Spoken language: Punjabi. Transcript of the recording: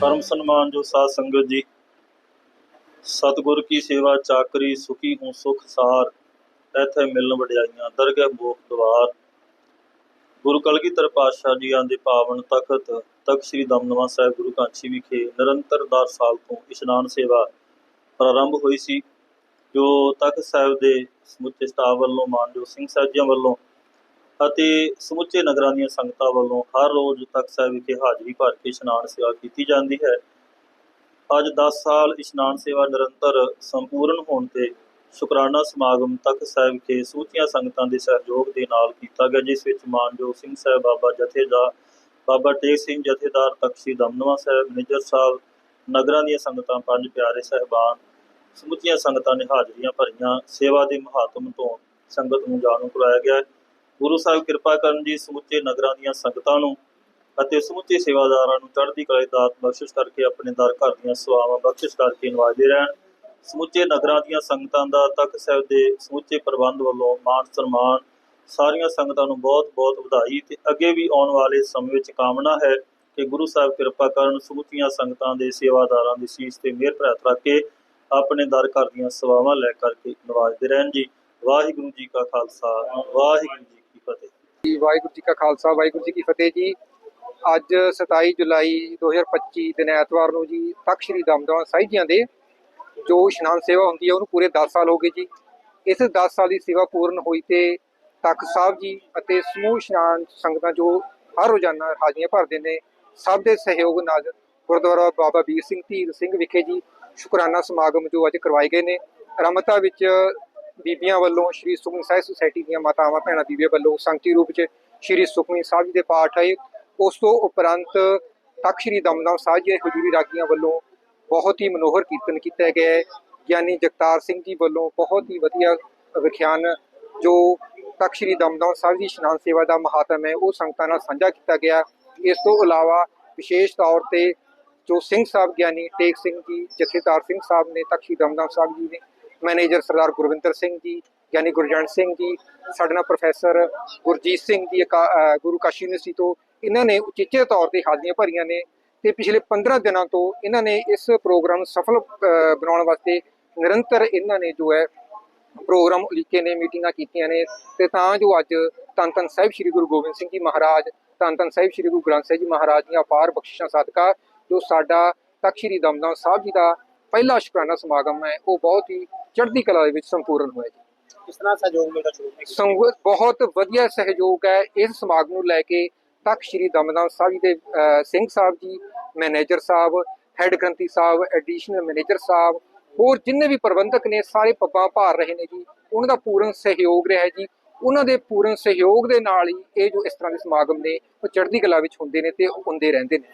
ਪਰਮ ਸਨਮਾਨ ਜੋ ਸਾਧ ਸੰਗਤ ਜੀ। ਸਤਿਗੁਰ ਕੀ ਸੇਵਾ ਚਾਕਰੀ, ਸੁਖੀ ਹੂੰ ਸੁਖ ਸਾਰ। ਐਥੇ ਮਿਲਨ ਵਡਿਆਈਆਂ, ਦਰਗਹਿ ਮੋਖ ਦਵਾਰ। ਗੁਰੂ ਕਲਗੀਧਰ ਪਾਤਸ਼ਾਹ ਜੀਆਂ ਦੇ ਪਾਵਨ ਤਖਤ ਤਖਤ ਸ੍ਰੀ ਦਮਦਮਾ ਸਾਹਿਬ ਗੁਰੂ ਕਾਂਚੀ ਵਿਖੇ ਨਿਰੰਤਰ 10 ਸਾਲ ਤੋਂ ਇਸ਼ਨਾਨ ਸੇਵਾ ਪ੍ਰਾਰੰਭ ਹੋਈ ਸੀ। ਜੋ ਤਖਤ ਸਾਹਿਬ ਦੇ ਸਮੁੱਚੇ ਸਟਾਫ ਵੱਲੋਂ, ਮਾਨਯੋਗ ਸਿੰਘ ਸਾਹਿਬ ਜੀਆਂ ਵੱਲੋਂ ਅਤੇ ਸਮੁੱਚੇ ਨਗਰਾਂ ਦੀਆਂ ਸੰਗਤਾਂ ਵੱਲੋਂ ਹਰ ਰੋਜ਼ ਤਖਤ ਸਾਹਿਬ ਵਿਖੇ ਹਾਜ਼ਰੀ ਭਰ ਕੇ ਇਸ਼ਨਾਨ ਸੇਵਾ ਕੀਤੀ ਜਾਂਦੀ ਹੈ। ਅੱਜ 10 ਸਾਲ ਇਸ਼ਨਾਨ ਸੇਵਾ ਨਿਰੰਤਰ ਸੰਪੂਰਨ ਹੋਣ ਤੇ ਸ਼ੁਕਰਾਨਾ ਸਮਾਗਮ ਤਖਤ ਸਾਹਿਬ ਵਿਖੇ ਸੂਚੀਆਂ ਸੰਗਤਾਂ ਦੇ ਸਹਿਯੋਗ ਦੇ ਨਾਲ ਕੀਤਾ ਗਿਆ, ਜਿਸ ਵਿੱਚ ਮਾਨਯੋਗ ਸਿੰਘ ਸਾਹਿਬ, ਬਾਬਾ ਜਥੇਦਾਰ, ਬਾਬਾ ਟੇਕ ਸਿੰਘ ਜਥੇਦਾਰ ਤਖ਼ਸ਼ੀ ਸ੍ਰੀ ਦਮਦਮਾ ਸਾਹਿਬ ਮੇਜਰ ਸਾਹਿਬ, ਨਗਰਾਂ ਦੀਆਂ ਸੰਗਤਾਂ, ਪੰਜ ਪਿਆਰੇ ਸਹਿਬਾਨ, ਸਮੁੱਚੀਆਂ ਸੰਗਤਾਂ ਨੇ ਹਾਜ਼ਰੀਆਂ ਭਰੀਆਂ। ਸੇਵਾ ਦੇ ਮਹਾਤਮ ਤੋਂ ਸੰਗਤ ਨੂੰ ਜਾਣੂ ਕਰਾਇਆ ਗਿਆ ਗੁਰੂ ਸਾਹਿਬ ਕਿਰਪਾ ਕਰਨ ਜੀ ਸਮੁੱਚੇ ਨਗਰਾਂ ਦੀਆਂ ਸੰਗਤਾਂ ਨੂੰ ਅਤੇ ਸਮੁੱਚੇ ਸੇਵਾਦਾਰਾਂ ਨੂੰ ਚੜ੍ਹਦੀ ਕਲਾ ਦੀ ਦਾਤ ਬਖਸ਼ਿਸ਼ ਕਰਕੇ ਆਪਣੇ ਦਰ ਘਰ ਦੀਆਂ ਸੇਵਾਵਾਂ ਬਖਸ਼ਿਸ਼ ਕਰਕੇ ਨਵਾਜਦੇ ਰਹਿਣ। ਸਮੁੱਚੇ ਨਗਰਾਂ ਦੀਆਂ ਸੰਗਤਾਂ ਦਾ ਤਖਤ ਸਾਹਿਬ ਦੇ ਸਮੁੱਚੇ ਪ੍ਰਬੰਧ ਵੱਲੋਂ ਮਾਣ ਸਨਮਾਨ ਸਾਰੀਆਂ ਸੰਗਤਾਂ ਨੂੰ ਬਹੁਤ-ਬਹੁਤ ਵਧਾਈ ਤੇ ਅੱਗੇ ਵੀ ਆਉਣ ਵਾਲੇ ਸਮੇਂ ਵਿੱਚ ਕਾਮਨਾ ਹੈ ਕਿ ਗੁਰੂ ਸਾਹਿਬ ਕਿਰਪਾ ਕਰਨ ਸਮੁੱਚੀਆਂ ਸੰਗਤਾਂ ਦੇ ਸੇਵਾਦਾਰਾਂ ਦੀ ਸੀਸ ਤੇ ਮਿਹਰ ਭਰਿਤ ਰੱਖ ਕੇ ਆਪਣੇ ਦਰ ਘਰ ਦੀਆਂ ਸੇਵਾਵਾਂ ਲੈ ਕਰਕੇ ਨਵਾਜਦੇ ਰਹਿਣ ਜੀ। ਵਾਹਿਗੁਰੂ ਜੀ ਕਾ ਖਾਲਸਾ, ਵਾਹਿਗੁਰੂ ਜੀ ਫਤਿਹ। ਜੀ, ਵਾਹਿਗੁਰੂ ਜੀ ਕਾ ਖਾਲਸਾ, ਵਾਹਿਗੁਰੂ ਜੀ ਕੀ ਫਤਿਹ ਜੀ। ਅੱਜ 27 ਜੁਲਾਈ 2025 ਦਿਨ ਐਤਵਾਰ ਨੂੰ ਜੀ, ਤਖਤ ਸ੍ਰੀ ਦਮਦਮਾ ਸਾਹਿਬ ਜੀਆਂ ਦੇ ਜੋ ਇਸ਼ਨਾਨ ਸੇਵਾ ਹੁੰਦੀ ਹੈ, ਉਹਨੂੰ ਪੂਰੇ 10 ਸਾਲ ਹੋ ਗਏ ਜੀ। ਇਸ 10 ਸਾਲ ਦੀ ਸੇਵਾ ਪੂਰਨ ਹੋਈ ਤੇ ਤਖਤ ਸਾਹਿਬ ਜੀ ਅਤੇ ਸਮੂਹ ਇਸ਼ਨਾਨ ਸੰਗਤਾਂ ਜੋ ਹਰ ਰੋਜ਼ਾਨਾ ਹਾਜ਼ਰੀਆਂ ਭਰਦੇ ਨੇ, ਸਭ ਦੇ ਸਹਿਯੋਗ ਨਾਲ ਗੁਰਦੁਆਰਾ ਬਾਬਾ ਵੀਰ ਸਿੰਘ ਧੀਰ ਸਿੰਘ ਵਿਖੇ ਜੀ ਸ਼ੁਕਰਾਨਾ ਸਮਾਗਮ ਜੋ ਅੱਜ ਕਰਵਾਏ ਗਏ ਨੇ। ਰਮਤਾ ਵਿੱਚ ਬੀਬੀਆਂ ਵੱਲੋਂ ਸ਼੍ਰੀ ਸੁਖਮਨੀ ਸਾਹਿਬ ਸੁਸਾਇਟੀ ਦੀਆਂ ਮਾਤਾਵਾਂ ਭੈਣਾਂ ਬੀਬੀਆਂ ਵੱਲੋਂ ਸੰਗਤੀ ਰੂਪ ਚ ਸ਼੍ਰੀ ਸੁਖਮਨੀ ਸਾਹਿਬ ਜੀ ਦੇ ਪਾਠ ਹੋਏ ਉਸ ਤੋਂ ਉਪਰੰਤ ਤਖਤ ਸ਼੍ਰੀ ਦਮਦਮ ਸਾਹਿਬ ਜੀ ਦੇ ਹਜ਼ੂਰੀ ਰਾਗੀਆਂ ਵੱਲੋਂ ਬਹੁਤ ਹੀ ਮਨੋਹਰ ਕੀਰਤਨ ਕੀਤਾ ਗਿਆ ਹੈ ਗਿਆਨੀ ਜਗਤਾਰ ਸਿੰਘ ਜੀ ਵੱਲੋਂ ਬਹੁਤ ਹੀ ਵਧੀਆ ਵਿਖਿਆਨ ਜੋ ਤਖਤ ਸ਼੍ਰੀ ਦਮਦਮ ਸਾਹਿਬ ਜੀ ਇਸ਼ਨਾਨ ਸੇਵਾ ਦਾ ਮਹਾਤਮ ਹੈ, ਉਹ ਸੰਗਤਾਂ ਨਾਲ ਸਾਂਝਾ ਕੀਤਾ ਗਿਆ। ਇਸ ਤੋਂ ਇਲਾਵਾ ਵਿਸ਼ੇਸ਼ ਤੌਰ ਤੇ ਜੋ ਸਿੰਘ ਸਾਹਿਬ ਗਿਆਨੀ ਟੇਕ ਸਿੰਘ ਜੀ, ਜਥੇਦਾਰ ਸਿੰਘ ਸਾਹਿਬ ਨੇ ਤਖਤ ਸ਼੍ਰੀ ਦਮਦਮ ਸਾਹਿਬ ਜੀ ਨੇ ਮੈਨੇਜਰ ਸਰਦਾਰ ਗੁਰਵਿੰਦਰ ਸਿੰਘ ਜੀ ਗਿਆਨੀ ਗੁਰਜੰਟ ਸਿੰਘ ਜੀ, ਸਾਡੇ ਨਾਲ ਪ੍ਰੋਫੈਸਰ ਗੁਰਜੀਤ ਸਿੰਘ ਜੀ, ਅਕਾ- ਗੁਰੂ ਕਾਸ਼ੀ ਯੂਨੀਵਰਸਿਟੀ ਤੋਂ ਇਹਨਾਂ ਨੇ ਉਚੇਚੇ ਤੌਰ ਤੇ ਹਾਜ਼ਰੀਆਂ ਭਰੀਆਂ ਨੇ ਤੇ ਪਿਛਲੇ 15 ਦਿਨਾਂ ਤੋਂ ਇਹਨਾਂ ਨੇ ਇਸ ਪ੍ਰੋਗਰਾਮ ਨੂੰ ਸਫਲ ਬਣਾਉਣ ਵਾਸਤੇ ਨਿਰੰਤਰ ਇਹਨਾਂ ਨੇ ਜੋ ਹੈ ਪ੍ਰੋਗਰਾਮ ਉਲੀਕੇ ਨੇ, ਮੀਟਿੰਗਾਂ ਕੀਤੀਆਂ ਨੇ ਤੇ ਤਾਂ ਜੋ ਅੱਜ ਧੰਨ ਧੰਨ ਸਾਹਿਬ ਸ੍ਰੀ ਗੁਰੂ ਗੋਬਿੰਦ ਸਿੰਘ ਜੀ ਮਹਾਰਾਜ, ਧੰਨ ਧੰਨ ਸਾਹਿਬ ਸ੍ਰੀ ਗੁਰੂ ਗ੍ਰੰਥ ਸਾਹਿਬ ਜੀ ਮਹਾਰਾਜ ਦੀਆਂ ਅਪਾਰ ਬਖਸ਼ਿਸ਼ਾਂ, ਸਦਕਾ ਜੋ ਸਾਡਾ ਤਖਤ ਸ੍ਰੀ ਦਮਦਮ ਸਾਹਿਬ ਜੀ ਦਾ ਪਹਿਲਾ ਸ਼ੁਕਰਾਨਾ ਸਮਾਗਮ ਹੈ ਉਹ ਬਹੁਤ ਹੀ ਚੜ੍ਹਦੀ ਕਲਾ ਦੇ ਵਿੱਚ ਸੰਪੂਰਨ ਹੋਇਆ ਜੀ। ਕਿਸ ਤਰ੍ਹਾਂ ਸਹਿਯੋਗ ਮਿਲਦਾ ਸ਼ੁਰੂ ਸੰਗਤ ਬਹੁਤ ਵਧੀਆ ਸਹਿਯੋਗ ਹੈ ਇਸ ਸਮਾਗਮ ਨੂੰ ਲੈ ਕੇ ਤਖਤ ਸ੍ਰੀ ਦਮਦਮ ਸਾਹਿਬ ਜੀ ਦੇ ਸਿੰਘ ਸਾਹਿਬ ਜੀ ਮੈਨੇਜਰ ਸਾਹਿਬ ਹੈੱਡ ਗ੍ਰੰਥੀ ਸਾਹਿਬ ਐਡੀਸ਼ਨਲ ਮੈਨੇਜਰ ਸਾਹਿਬ ਹੋਰ ਜਿੰਨੇ ਵੀ ਪ੍ਰਬੰਧਕ ਨੇ ਸਾਰੇ ਪੱਬਾਂ ਭਾਰ ਰਹੇ ਨੇ ਜੀ। ਉਹਨਾਂ ਦਾ ਪੂਰਨ ਸਹਿਯੋਗ ਰਿਹਾ ਜੀ। ਉਹਨਾਂ ਦੇ ਪੂਰਨ ਸਹਿਯੋਗ ਦੇ ਨਾਲ ਹੀ ਇਹ ਜੋ ਇਸ ਤਰ੍ਹਾਂ ਦੇ ਸਮਾਗਮ ਨੇ ਉਹ ਚੜ੍ਹਦੀ ਕਲਾ ਵਿੱਚ ਹੁੰਦੇ ਨੇ ਤੇ ਹੁੰਦੇ ਰਹਿੰਦੇ ਨੇ।